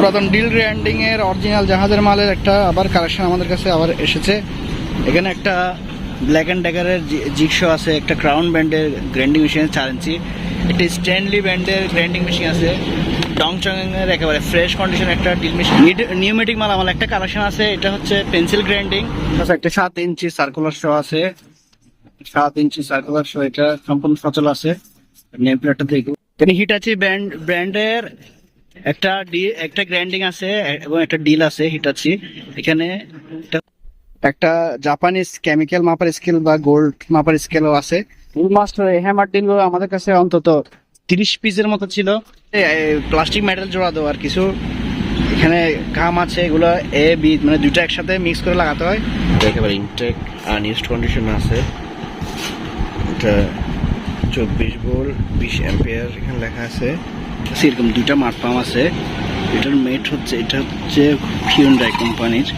পুরাতন deal grinding এর original জাহাজের মালের একটা আবার কালেকশন আমাদের কাছে আবার এসেছে। এখানে একটা ব্ল্যাক অ্যান্ড ডেকারের জিক্সো আছে একটা ক্রাউন ব্যান্ডের গ্রাইন্ডিং মেশিন আছে চার ইঞ্চি। একটা স্ট্যানলি ব্যান্ডের গ্রাইন্ডিং মেশিন আছে। ডংচং এর একেবারে ফ্রেশ কন্ডিশন একটা ডিল মেশিন নিউমেটিক মাল আমার একটা কালেকশন আছে এটা হচ্ছে পেন্সিল গ্রাইন্ডিং একটা সাত ইঞ্চি সার্কুলার শো আছে। সাত ইঞ্চি সার্কুলার শো এটা সম্পূর্ণ সচল আছে। নেম প্লেটটা দেখো এখানে হিটাচি ব্র্যান্ড ব্র্যান্ডের একটা ডি একটা গ্র্যান্ডিং আছে এবং একটা ডিল আছে হিটাচি এখানে একটা- জাপানিজ কেমিক্যাল মাপার স্কেল বা গোল্ড মাপার স্কেলও আছে। মাস্টার হ্যামার ডিল আমাদের কাছে অন্তত তিরিশ পিসের মতো ছিল। প্লাস্টিক মেটাল জোড়া দেওয়া আর কিছু। এখানে কাম আছে এগুলো এ বি মানে দুইটা একসাথে মিক্স করে লাগাতে হয়। একেবারে ইনটেক আনইউজড কন্ডিশন আছে। এটা চব্বিশ বোল বিশ অ্যাম্পিয়ার এখানে লেখা আছে। সেরকম দুইটা মাঠ পাম্প আছে। এটার মেট হচ্ছে, এটা হচ্ছে হিউন্ডাই কোম্পানির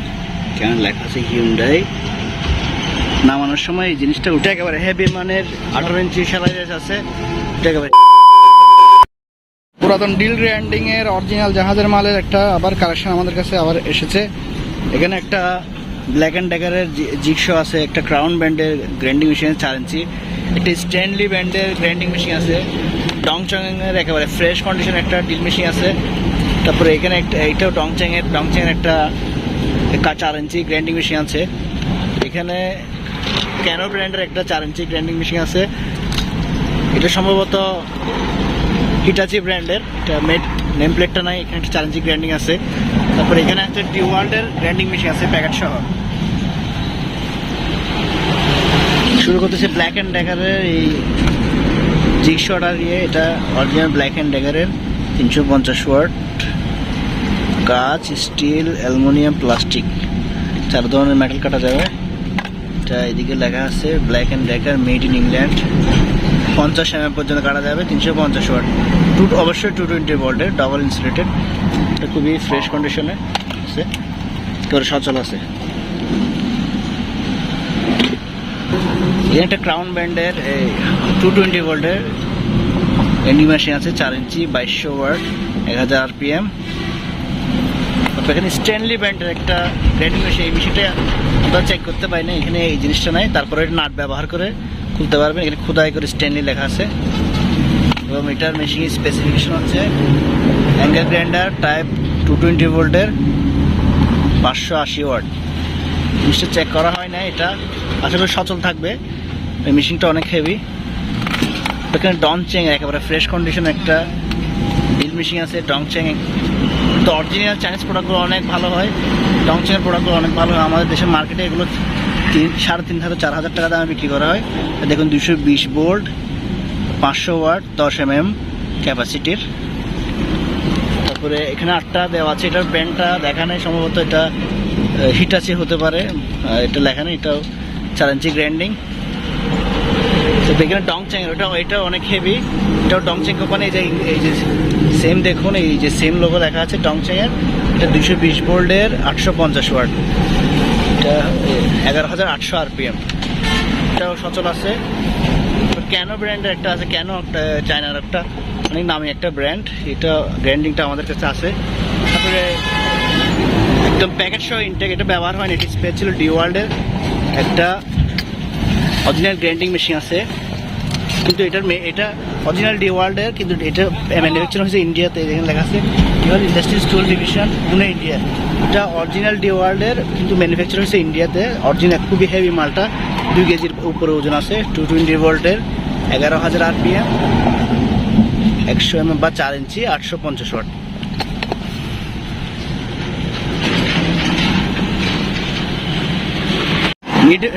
কেন লেখা আছে হিউন্ডাই নামানোর সময় এই জিনিসটা উঠে একেবারে হেভি মানের আঠারো ইঞ্চি স্যালাইজ আছে পুরাতন ডিল গ্র্যান্ডিং এর অরিজিনাল জাহাজের মালের একটা আবার কালেকশন আমাদের কাছে আবার এসেছে। এখানে একটা ব্ল্যাক অ্যান্ড ডেকারের জিক্সো আছে, একটা ক্রাউন ব্যান্ডের গ্রাইন্ডিং মেশিন চার ইঞ্চি। একটা স্ট্যানলি ব্যান্ডের গ্রাইন্ডিং মেশিন আছে। ডংচং এর একেবারে ফ্রেশ কন্ডিশন একটা ডিল মেশিন আছে। তারপরে এখানে একটা, এইটাও ডংচং এর ডংচং এর একটা চার ইঞ্চি গ্রাইন্ডিং মেশিন আছে। এখানে ক্যানো ব্র্যান্ডের একটা চার ইঞ্চি গ্রাইন্ডিং মেশিন আছে। এটা সম্ভবত হিটাচি ব্র্যান্ডের এটা মেড নেম প্লেটটা নাই, এখানে একটা চার ইঞ্চি গ্রাইন্ডিং আছে। তারপরে এখানে একটা ডিওয়ার্ল্ডের গ্রাইন্ডিং মেশিন আছে প্যাকেট সহ। শুরু করতেছে ব্ল্যাক অ্যান্ড ডেকারের এই জিক্সটা দিয়ে এটা অরিজিনাল ব্ল্যাক অ্যান্ড ডেকারের তিনশো পঞ্চাশ ওয়াট কাঁচ স্টিল অ্যালুমিনিয়াম প্লাস্টিক চার ধরনের মেটাল কাটা যাবে। এটা এদিকে লেখা আছে Black and Decker made in England পঞ্চাশ এম পর্যন্ত কাটা যাবে, তিনশো পঞ্চাশ ওয়াট। টু অবশ্যই টু টোয়েন্টি ভোল্টের ডাবল ইনসুলেটেড এটা খুবই ফ্রেশ কন্ডিশনে আছে। একেবারে সচল আছে। এখানে একটা ক্রাউন ব্যান্ডের টু টোয়েন্টি ভোল্টের এন্ডি মেশিন আছে, চার ইঞ্চি, বাইশশো ওয়াট, এক হাজার আরপিএম এখানে স্ট্যানলি ব্যান্ডের একটা গ্রাইন্ডিং মেশিন এই মেশিনটা আমরা চেক করতে পারি না এখানে এই জিনিসটা নাই। তারপরে এটা নাট ব্যবহার করে খুলতে পারবেন। এখানে খোদাই করে স্ট্যানলি লেখা আছে। এবং এটার মেশিন স্পেসিফিকেশন হচ্ছে angle grinder type two twenty ভোল্টের পাঁচশো আশি ওয়াট। জিনিসটা চেক করা হয় না এটা। আসলে সচল থাকবে। এই মেশিনটা অনেক হেভি এখানে ডং চেং, একেবারে ফ্রেশ কন্ডিশন একটা। ডিল মেশিন আছে, ডং চেং। তো অরিজিনাল চাইনিজ প্রোডাক্টগুলো অনেক ভালো হয়। ডং চেংয়ের প্রোডাক্টগুলো অনেক ভালো হয়। আমাদের দেশের মার্কেটে এগুলো তিন, সাড়ে তিন হাজার, চার হাজার টাকা দামে বিক্রি করা হয়। দেখুন দুশো বিশ বোল্ট, পাঁচশো ওয়াট, দশ এম এম ক্যাপাসিটির। তারপরে এখানে আটটা দেওয়া আছে। এটার ব্র্যান্ডটা দেখা নেই, সম্ভবত এটা হিটাচি হতে পারে। এটা লেখা নেই, এটাও চার ইঞ্চি গ্র্যান্ডিং তো এখানে ডংচেং ওটা, এটা অনেক হেভি এটাও ডংচেং কোম্পানি এই যে এই যে সেম দেখুন, এই যে সেম লোগো দেখা আছে ডংচেং এর। এটা দুশো বিশ ভোল্টের আটশো পঞ্চাশ ওয়াট। এটা এগারো হাজার আটশো আরপিএম। এটাও সচল আছে। ক্যানো ব্র্যান্ডের একটা আছে ক্যানো একটা চায়নার একটা, অনেক নামি একটা ব্র্যান্ড এটা গ্র্যান্ডিংটা আমাদের কাছে আছে। তারপরে একদম প্যাকেট সহ ইনটেক এটা ব্যবহার হয়নি, এটি স্পেস ছিল ডিওয়ার্ল্ডের একটা অরিজিনাল গ্রাইন্ডিং মেশিন আছে। কিন্তু এটার এটা অরিজিনাল ডি ওয়ার্ল্ডের কিন্তু এটা ম্যানুফ্যাকচার হয়েছে ইন্ডিয়াতে এখানে লেখা আছে ইন্ডাস্ট্রি স্টোল ডিভিশন পুনে ইন্ডিয়া এটা অরিজিনাল ডি ওয়ার্ল্ডের কিন্তু ম্যানুফ্যাকচার হয়েছে ইন্ডিয়াতে অরিজিনাল খুবই হেভি মালটা, দুই কেজির উপরে ওজন আছে টু টোয়েন্টি ভোল্টের এগারো হাজার আরপিএম একশো এম বা চার ইঞ্চি, আটশো পঞ্চাশ ওয়াট।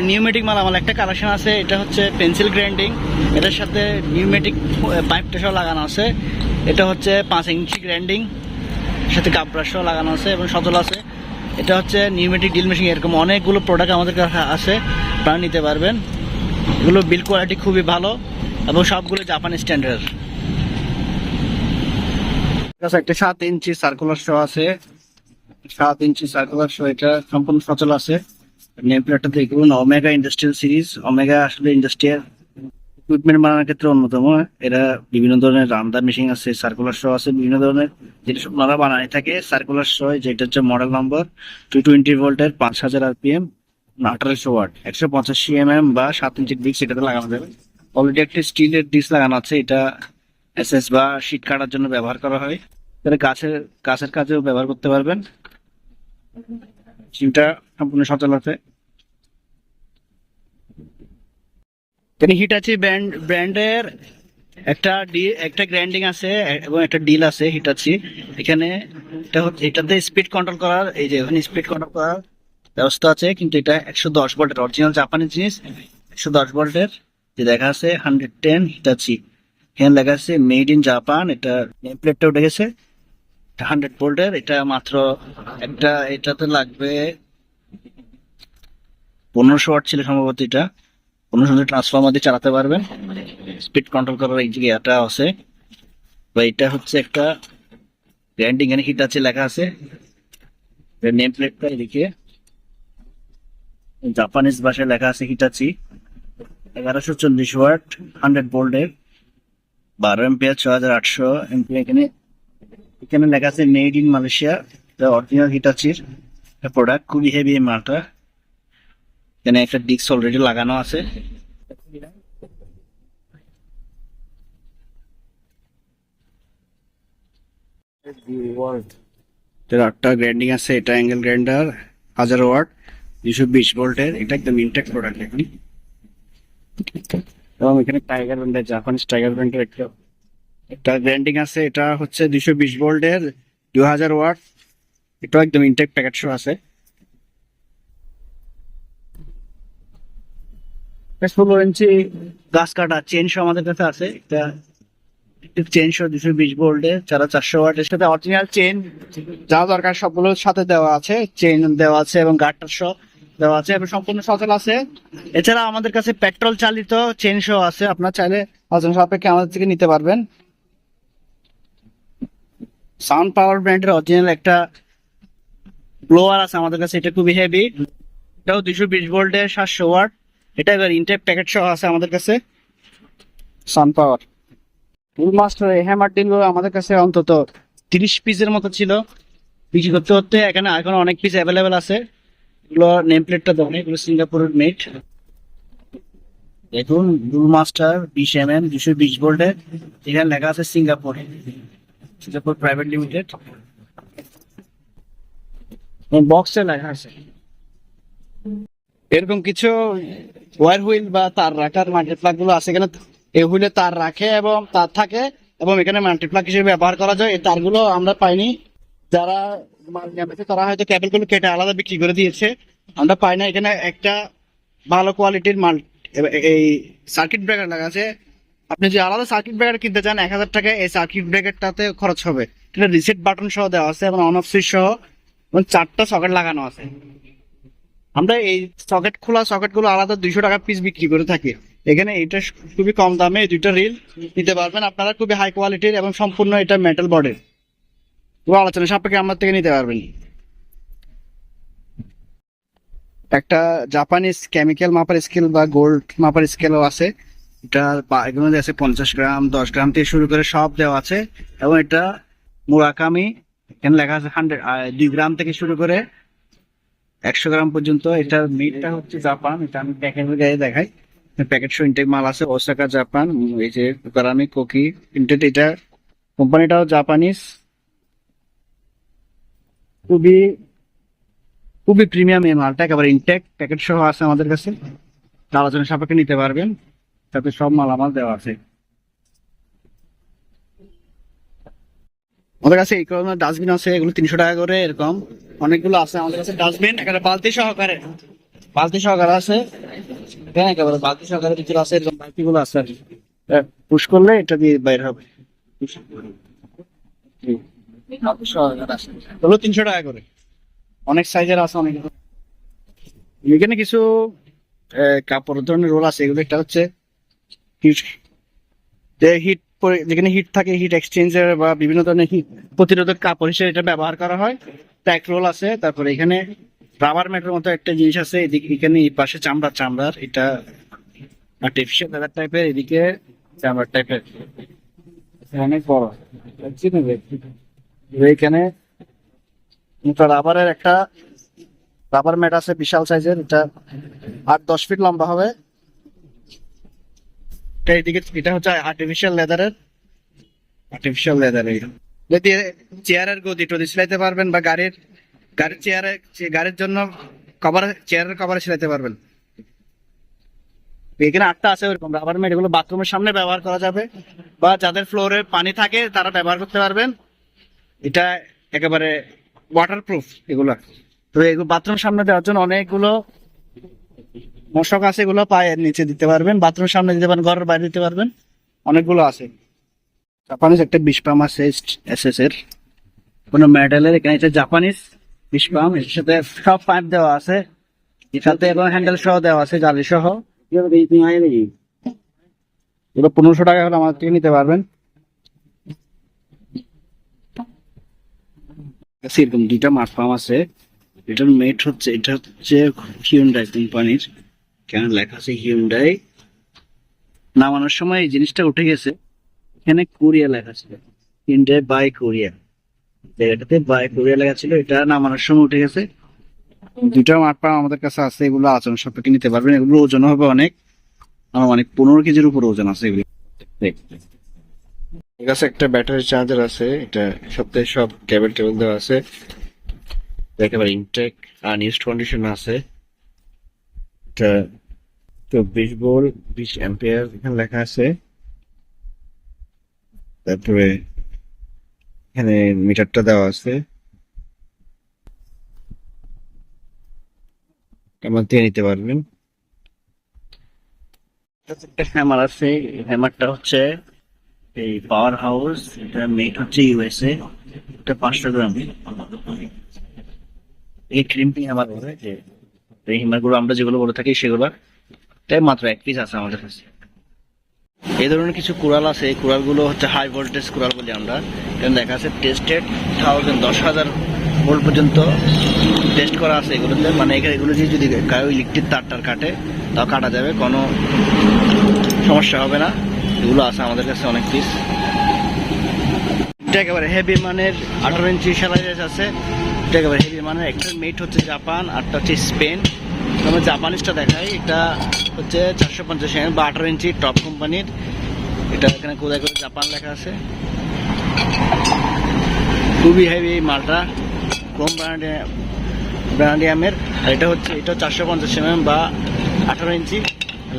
নিউমেটিক মাল আমার একটা কালেকশন আছে, এটা হচ্ছে পেন্সিল গ্রাইন্ডিং এটার সাথে নিউমেটিক পাইপটা সহ লাগানো আছে, এটা হচ্ছে পাঁচ ইঞ্চি গ্রাইন্ডিং সাথে কাপড় সহ লাগানো আছে এবং সচল আছে, এটা হচ্ছে নিউমেটিক ডিল মেশিন এরকম অনেকগুলো প্রোডাক্ট আমাদের কাছে আছে, আপনারা নিতে পারবেন। এগুলো বিল কোয়ালিটি খুবই ভালো এবং সবগুলো জাপানি স্ট্যান্ডার্ড একটা সাত ইঞ্চি সার্কুলার শো আছে, সাত ইঞ্চি সার্কুলার শো এটা সম্পূর্ণ সচল আছে। নেম প্লেটটা দেখুন ওমেগা ইন্ডাস্ট্রিয়াল সিরিজ ওমেগা আসলে ইন্ডাস্ট্রিয়াল ইকুইপমেন্ট বানানোর ক্ষেত্রে অন্যতম। এরা বিভিন্ন ধরনের রান্দার মেশিন আছে সার্কুলার শো আছে, বিভিন্ন ধরনের। সব ওনারা বানায় থাকে সার্কুলার শো যেটা হচ্ছে মডেল নম্বর টু টোয়েন্টি ভোল্টের পাঁচ হাজার আরপিএম আঠারোশো ওয়াট একশো পঁচাশি এম এম বা সাত ইঞ্চির ডিস্ক এটাতে লাগানো যাবে। অলরেডি একটা স্টিলের ডিস্ক লাগানো আছে, এটা এসএস বা শীট কাটার জন্য ব্যবহার করা হয়। এটা গাছের গাছের কাজেও ব্যবহার করতে পারবেন। সিমটা সম্পূর্ণ সচল আছে। এখানে হিটাচি ব্র্যান্ড ব্র্যান্ডের একটা ডি একটা গ্র্যান্ডিং আছে এবং একটা ডিল আছে হিটাচি এখানে এটাতে স্পিড কন্ট্রোল করার, এই যে এখানে স্পিড কন্ট্রোল করার ব্যবস্থা আছে, কিন্তু এটা একশো দশ ভোল্টের অরিজিনাল জাপানি জিনিস, একশো দশ ভোল্টের, যে দেখা আছে হান্ড্রেড টেন হিটাচি এখানে লেখা আছে মেড ইন জাপান এটা নেম প্লেটটা উঠে গেছে। হান্ড্রেড ভোল্টের এটা মাত্র একটা, এটাতে লাগবে পনেরোশো ওয়াট ছিল সম্ভবত এটা। পনেরোশো ট্রান্সফর্মার দিয়ে চালাতে পারবেন। স্পিড কন্ট্রোল করার এই এটা আছে। বা এটা হচ্ছে একটা গ্র্যান্ডিং এখানে হিট আছে, লেখা আছে। নেম প্লেটটা এদিকে। জাপানিজ ভাষায় লেখা আছে হিটাচি এগারোশো চল্লিশ ওয়াট হান্ড্রেড ভোল্টের বারো এমপিয়ার ছ হাজার আটশো। এমপিয়ার এখানে এখানে লেখা আছে মেড ইন মালয়েশিয়া অরিজিনাল হিটাচির প্রোডাক্ট খুবই হেভি এই মালটা। এখানে একটা ডিস্ক অলরেডি লাগানো আছে। আটটা গ্রাইন্ডিং আছে, এটা অ্যাঙ্গেল গ্রাইন্ডার, হাজার ওয়াট দুশো বিশ এটা একদম ইনটেক প্রোডাক্ট এখন। এবং এখানে টাইগার ব্র্যান্ডের টাইগার ব্র্যান্ডের একটা গ্রাইন্ডিং আছে, এটা হচ্ছে দুশো বিশ ভোল্টের দু হাজার ওয়াট। এটাও একদম ইনটেক প্যাকেট শো আছে। গাছ কাটা চেন শো আমাদের কাছে আছে। একটা চেন শো দুশো বিশ ভোল্টে যারা চারশো ওয়াটের সাথে অরিজিনাল চেন যা দরকার সবগুলোর সাথে দেওয়া আছে। চেন দেওয়া আছে এবং গার্ডটার শো দেওয়া আছে, এবং সম্পূর্ণ সচল আছে। এছাড়া আমাদের কাছে পেট্রোল চালিত চেন শো আছে। আপনার চাইলে ওজন সাপেক্ষে আমাদের থেকে নিতে পারবেন। সাউন্ড পাওয়ার ব্র্যান্ডের অরিজিনাল একটা ব্লোয়ার আছে আমাদের কাছে, এটা খুবই হেভি এটাও দুশো বিশ ভোল্টের সাতশো ওয়াট এটা এবার ইনটেক প্যাকেট সহ আছে আমাদের কাছে। সান পাওয়ার ফুল মাস্টার এই হ্যামার ডিলগুলো আমাদের কাছে অন্তত তিরিশ পিসের মতো ছিল। বিক্রি করতে করতে এখানে এখন অনেক পিস অ্যাভেলেবেল আছে। এগুলো নেম প্লেটটা দেখুন এগুলো সিঙ্গাপুরের মেড দেখুন ব্লু মাস্টার বিশ এম এম দুশো বিশ ভোল্টের এখানে লেখা আছে সিঙ্গাপুর সিঙ্গাপুর প্রাইভেট লিমিটেড বক্সে লেখা আছে। এরকম কিছু ওয়ার হুইল বা তার রাখার মাল্টিপ্লাগগুলো আছে এখানে এই হুইলে তার রাখে এবং তার থাকে এবং এখানে মাল্টিপ্লাগ হিসেবে ব্যবহার করা যায়। এই তারগুলো আমরা পাইনি। যারা মাল নেমেছে তারা হয়তো ক্যাবেলগুলো কেটে আলাদা বিক্রি করে দিয়েছে। আমরা পাই না। এখানে একটা ভালো কোয়ালিটির মাল এই সার্কিট ব্রেকার লাগা আছে আপনি যদি আলাদা সার্কিট ব্রেকার কিনতে চান, এক হাজার টাকা এই সার্কিট ব্রেকারটাতে খরচ হবে। এটা রিসেট বাটন সহ দেওয়া আছে, এবং অন অফ সুইচ সহ, এবং চারটা সকেট লাগানো আছে। আমরা এই সকেট খোলা সকেটগুলো আলাদা দুইশো টাকা পিস বিক্রি করে থাকি। এখানে এটা খুবই কম দামে, এই দুইটা রিল নিতে পারবেন। আপনারা খুবই হাই কোয়ালিটির এবং সম্পূর্ণ এটা মেটাল বডির পুরো আলোচনা সাপেক্ষে আমার থেকে নিতে পারবেন। একটা জাপানিজ কেমিক্যাল মাপার স্কেল বা গোল্ড মাপার স্কেলও আছে। এটা এগুলো আছে পঞ্চাশ গ্রাম, দশ গ্রাম থেকে শুরু করে সব দেওয়া আছে। এবং এটা মুরাকামি, এখানে লেখা আছে হান্ড্রেড দুই গ্রাম থেকে শুরু করে একশো গ্রাম পর্যন্ত। এটার মিটটা হচ্ছে জাপান, এটা আমি প্যাকেটের গায়ে দেখাই। প্যাকেট শো ইনটেক মাল আছে ওসাকা জাপান এই যে গারামি কোকি ইনটেক এটা কোম্পানিটাও জাপানিজ খুবই খুবই প্রিমিয়াম এই মালটা, একেবারে ইনটেক প্যাকেট সহ আছে আমাদের কাছে। আলোচনা সাপেক্ষে নিতে পারবেন। তাতে সব মাল আমার দেওয়া আছে। আমাদের কাছে এই ধরনের ডাস্টবিন আছে, এগুলো তিনশো টাকা করে এরকম। অনেকগুলো আছে আমাদের কাছে ডাস্টবিন এখানে বালতি সহকারে। বালতি সহকারে আছে। হ্যাঁ একেবারে বালতি সহকারে ভিতরে আছে, এরকম বালতি গুলো আছে আর পুশ করলে এটা দিয়ে বাইর হবে। এগুলো তিনশো টাকা করে। অনেক সাইজের আছে অনেক এখানে কিছু কাপড় ধরনের রোল আছে। এগুলো একটা হচ্ছে হিট যেখানে হিট থাকে হিট এক্সচেঞ্জার বা বিভিন্ন ধরনের হিট প্রতিরোধক কাপড় হিসেবে এটা ব্যবহার করা হয়। প্যাক রোল আছে, তারপরে এখানে রাবার ম্যাটের মতো একটা জিনিস আছে। এদিকে, এখানে এই পাশে চামড়া, চামড়ার এটা আর্টিফিশিয়াল লেদার টাইপের এদিকে চামড়ার টাইপের অনেক বড় এখানে রাবারের একটা রাবার ম্যাট আছে, বিশাল সাইজের এটা আট, দশ ফিট লম্বা হবে। এদিকে এটা হচ্ছে আর্টিফিশিয়াল লেদারের আর্টিফিশিয়াল লেদার যদি চেয়ারের গদি টদি পারবেন বা গাড়ির গাড়ির চেয়ারে গাড়ির জন্য কভার চেয়ারের কভারে পারবেন। এখানে আটটা আছে ওরকম। রাবার এগুলো বাথরুমের সামনে ব্যবহার করা যাবে বা যাদের ফ্লোরে পানি থাকে তারা ব্যবহার করতে পারবেন। এটা একেবারে ওয়াটার প্রুফ এগুলো। তো এগুলো বাথরুম সামনে দেওয়ার জন্য অনেকগুলো মশক আছে এগুলো পায়ের নিচে দিতে পারবেন বাথরুম সামনে দিতে পারবেন, ঘরের বাইরে দিতে পারবেন, অনেকগুলো আছে। জাপানিজ একটা বিষ পাম্প আছে এস এস এর। কোনো মেডেলের এখানে এটা জাপানিজ বিষ পাম্পের সাথে সব পাইপ দেওয়া আছে। সাথে এবং হ্যান্ডেল সহ দেওয়া আছে, জালি সহ। এগুলো পনেরোশো টাকা হলে আমাদের থেকে নিতে পারবেন। এরকম দুইটা মাঠ পাম্প আছে। এটার মেট হচ্ছে, এটা হচ্ছে হিউন্ডাই কোম্পানির কেন লেখা আছে হিউন্ডাই নামানোর সময় এই জিনিসটা উঠে গেছে। এখানে কোরিয়া লেখা ছিল। Hyundai by Korea. জায়গাটাতে বাই কোরিয়া লেখা ছিল। এটা নামানোর সময় উঠে গেছে। দুইটা মাঠ পাম্প আমাদের কাছে আছে, এগুলো আচরণ সাপেক্ষে নিতে পারবেন। এগুলো ওজন হবে অনেক। আমার অনেক পনেরো কেজির উপর ওজন আছে এগুলো। এর কাছে একটা ব্যাটারি চার্জার আছে। এটা সপ্তাহে সব কেবল টেবিল দেওয়া আছে। একেবারে ইনটেক আনইউজড কন্ডিশন আছে। চব্বিশ বোল, বিশ অ্যাম্পিয়ার এখানে লেখা আছে। তারপরে এখানে মিটারটা দেওয়া আছে। আমার দিয়ে নিতে পারবেন? একটা হ্যামার আছে। হ্যামারটা হচ্ছে এই পাওয়ার হাউস এটা মেড হচ্ছে ইউএসএ এটা পাঁচশো গ্রাম। এই ক্রিম্পিং হ্যামার বলে যে এই হ্যামারগুলো আমরা যেগুলো বলে থাকি সেগুলো তাই মাত্র এক পিস আছে আমাদের কাছে। এই ধরনের কিছু কুড়াল আছে, এই কুড়ালগুলো হচ্ছে হাই ভোল্টেজ কুড়াল বলি আমরা। এখানে দেখা আছে টেস্টেড থাউজেন্ড দশ হাজার ভোল্ট পর্যন্ত টেস্ট করা আছে এগুলোতে। মানে এখানে এগুলো দিয়ে যদি কারও ইলেকট্রিক তারটার কাটে, তাও কাটা যাবে, কোনো সমস্যা হবে না। এগুলো আছে আমাদের কাছে অনেক পিস এটা একেবারে হেভি মানের আঠারো ইঞ্চি স্যালাইজ আছে। এটা একেবারে হেভি মানের। একটা মেট হচ্ছে জাপান আরটা হচ্ছে স্পেন। আমরা জাপানিজটা দেখাই। এটা হচ্ছে চারশো পঞ্চাশ এম বা আঠারো ইঞ্চি টপ কোম্পানির। এটা এখানে কোথায় করে জাপান লেখা আছে। খুবই হেভি এই মালটা। কম ব্র্যান্ডে ব্র্যান্ডিয়ামের আর এটা হচ্ছে, এটা চারশো পঞ্চাশ এম বা আঠারো ইঞ্চি।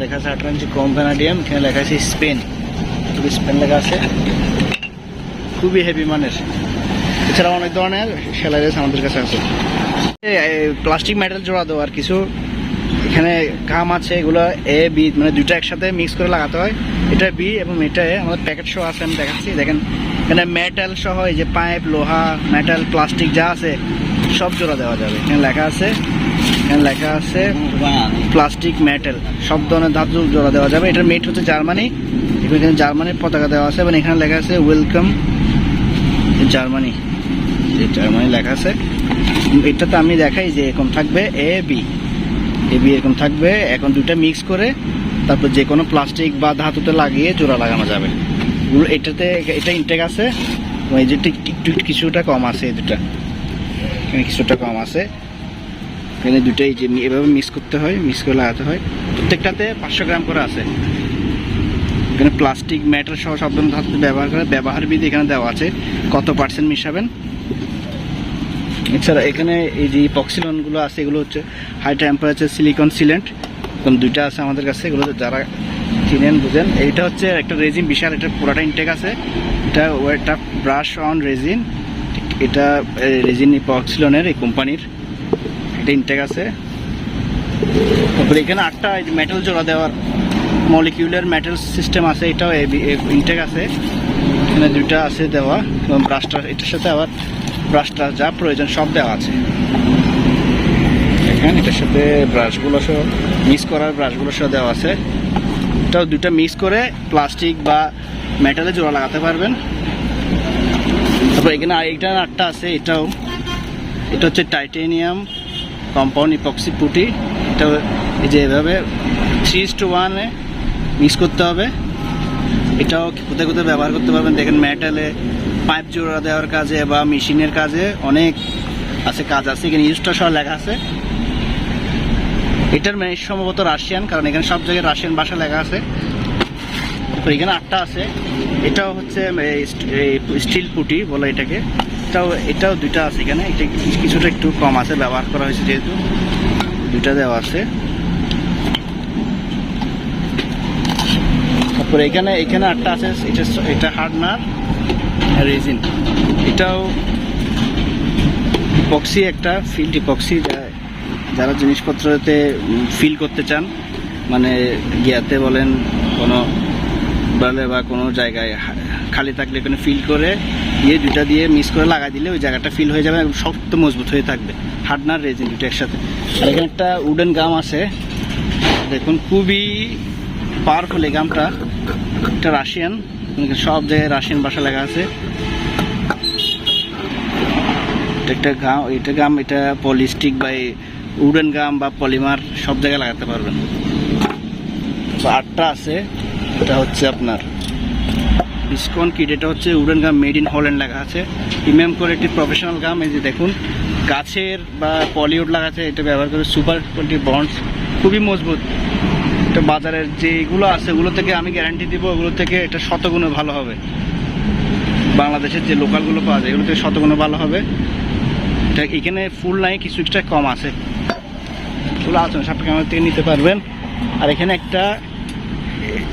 লেখা আছে আঠারো ইঞ্চি কম ভ্যানাডিয়াম এখানে লেখা আছে স্পেন খুবই স্পেন লেখা আছে। খুবই হেভি মানের। এছাড়া অনেক ধরনের সেলাইস আমাদের কাছে আছে। প্লাস্টিক মেটাল জোড়া দেওয়া আর কিছু। এখানে কাম আছে, এগুলো এ বি মানে দুইটা একসাথে মিক্স করে লাগাতে হয়। এটা বি এবং এটা আমাদের প্যাকেট সহ আছে, আমি দেখাচ্ছি। দেখেন, এখানে মেটাল সহ এই যে পাইপ লোহা মেটাল প্লাস্টিক যা আছে, সব জোড়া দেওয়া যাবে। এখানে লেখা আছে, এখানে লেখা আছে প্লাস্টিক মেটাল সব ধরনের ধাতু জোড়া দেওয়া যাবে। এটার মেট হচ্ছে জার্মানি। এখানে জার্মানির পতাকা দেওয়া আছে, এবং এখানে লেখা আছে ওয়েলকাম জার্মানি। জার্মানি লেখা আছে। এটাতে আমি দেখাই যে এরকম থাকবে এ বি এ বি এরকম থাকবে। এখন দুটা মিক্স করে তারপর যে কোনো প্লাস্টিক বা ধাতুতে লাগিয়ে জোড়া লাগানো যাবে। এটাতে, এটা ইনটেক আছে। এবং এই যে একটু কিছুটা কম আছে এই দুটা এখানে কিছুটা কম আছে। এখানে দুটাই যে এভাবে মিক্স করতে হয় মিক্স করে লাগাতে হয়। প্রত্যেকটাতে পাঁচশো গ্রাম করে আছে। এখানে প্লাস্টিক ম্যাটার সহ সব ধরনের ধাতু ব্যবহার করে ব্যবহার বিধি এখানে দেওয়া আছে। কত পার্সেন্ট মিশাবেন? এছাড়া এখানে এই যে পক্সিলনগুলো আছে, এগুলো হচ্ছে হাই টেম্পারেচার সিলিকন সিলেন্ট এরকম দুইটা আছে আমাদের কাছে, এগুলো যারা চিনেন, বুঝেন। এইটা হচ্ছে একটা রেজিন বিশাল একটা পুরাটা ইনটেক আছে। এটা ওয়েটা ব্রাশ অন রেজিন এটা রেজিন পক্সিলনের এই কোম্পানির এটা ইনটেক আছে। তারপরে এখানে আটটা মেটাল জোড়া দেওয়ার মলিকিউলার মেটাল সিস্টেম আছে, এটাও ইনটেক আছে। এখানে দুইটা আছে দেওয়া, এবং ব্রাশটা এটার সাথে আবার ব্রাশটা যা প্রয়োজন সব দেওয়া আছে। দেখেন, এটার সাথে ব্রাশগুলো সহ মিক্স করার ব্রাশগুলো সহ দেওয়া আছে। এটাও দুইটা মিক্স করে প্লাস্টিক বা মেটালে জোড়া লাগাতে পারবেন। তারপর এখানে এইটা আটটা আছে, এটাও। এটা হচ্ছে টাইটেনিয়াম কম্পাউন্ড ইপক্সি পুটি। এটা এই যে এভাবে থ্রি টু ওয়ানে মিক্স করতে হবে। এটাও কোথায় কোথায় ব্যবহার করতে পারবেন? দেখেন মেটালে পাইপ জোড়া দেওয়ার কাজে বা মেশিনের কাজে অনেক আছে কাজ আছে। এখানে ইউজটা সব লেখা আছে। এটার মানে সম্ভবত রাশিয়ান কারণ এখানে সব জায়গায় রাশিয়ান ভাষা লেখা আছে। তো এখানে আটটা আছে। এটাও হচ্ছে স্টিল পুটি বলে এটাকে। এটাও এটাও দুইটা আছে এখানে। এটা কিছুটা একটু কম আছে, ব্যবহার করা হয়েছে যেহেতু। দুইটা দেওয়া আছে। তারপরে এখানে এখানে আটটা আছে, এটা এটা হার্ডনার, রেজিন। এটাও ইপক্সি একটা ফিল্ড ইপক্সি যারা জিনিসপত্রতে ফিল করতে চান মানে গিয়াতে বলেন, কোনো বলে বা কোনো জায়গায় খালি থাকলে এখানে ফিল করে, দিয়ে দুটা দিয়ে মিক্স করে লাগাই দিলে ওই জায়গাটা ফিল হয়ে যাবে শক্ত মজবুত হয়ে থাকবে। হার্ডনার, রেজিন দুটো একসাথে। আর এখানে একটা উডেন গাম আছে। দেখুন, খুবই পাওয়ারফুল এই গামটা। এটা রাশিয়ান এখানে সব জায়গায় রাশিয়ান ভাষা লেখা আছে। একটা গাম, এটা গাম, এটা পলিস্টিক বা উডেন গাম বা পলিমার সব জায়গায় লাগাতে পারবেন। আটটা আছে, এটা হচ্ছে আপনার বিসকন কিট, এটা হচ্ছে wooden gum made in Holland লেখা আছে। প্রিমিয়াম কোয়ালিটির প্রফেশনাল গাম, এই যে দেখুন, গাছের বা পলিউড লাগাচ্ছে এটা ব্যবহার করে সুপার কোয়ালিটি বন্ডস খুবই মজবুত। এটা বাজারের যেগুলো আছে, ওগুলো থেকে আমি গ্যারান্টি দিব, ওগুলো থেকে এটা শতগুণে ভালো হবে। বাংলাদেশের যে লোকালগুলো পাওয়া যায়, এগুলো থেকে শতগুণে ভালো হবে। এটা এখানে ফুল নাই কিছু একটা কম আছে। ফুল আছে সাপেক্ষে আমার থেকে নিতে পারবেন। আর এখানে একটা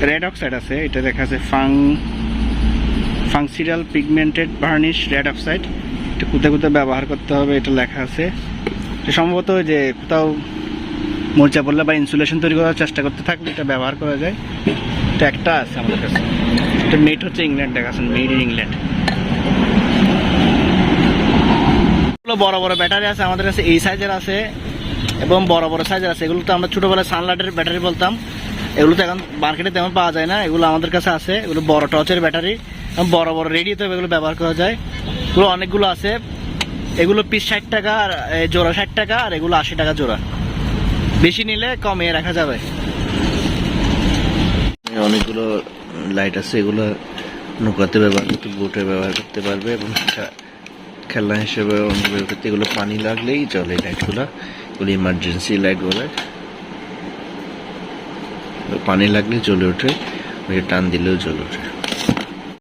রেড অক্সাইড আছে, এটা দেখা আছে ফাং functional pigmented varnish red oxide এটা কোথায় কোথায় ব্যবহার করতে হবে, এটা লেখা আছে। সম্ভবত যে কোথাও মরচা পড়লে বা ইনসুলেশন তৈরি করার চেষ্টা করতে থাকলে এটা ব্যবহার করা যায়। এটা একটা আছে আমাদের কাছে। এটা মেড হচ্ছে ইংল্যান্ড দেখা আছে মেড ইন ইংল্যান্ড বড় বড় ব্যাটারি আছে, আমাদের কাছে এই সাইজের আছে এবং বড় বড় সাইজের আছে। এগুলো তো আমরা ছোটোবেলায় সানলাইটের ব্যাটারি বলতাম। এগুলো তো এখন মার্কেটে তেমন পাওয়া যায় না। এগুলো আমাদের কাছে আছে। এগুলো বড় টর্চের ব্যাটারি বড় বড় রেডিওতে এগুলো ব্যবহার করা যায়। এগুলো অনেকগুলো আছে। এগুলো পিস ষাট টাকা আর জোড়া ষাট টাকা আর এগুলো আশি টাকা জোড়া। বেশি নিলে কমিয়ে রাখা যাবে। অনেকগুলো লাইট আছে, এগুলো নৌকাতে ব্যবহার করতে, বোটে ব্যবহার করতে পারবে এবং খেলনা হিসেবে ব্যবহার করতে, এগুলো পানি লাগলেই চলে লাইটগুলো, এগুলো ইমার্জেন্সি লাইট বলে। পানি লাগলে জ্বলে ওঠে টান দিলেও জ্বলে ওঠে।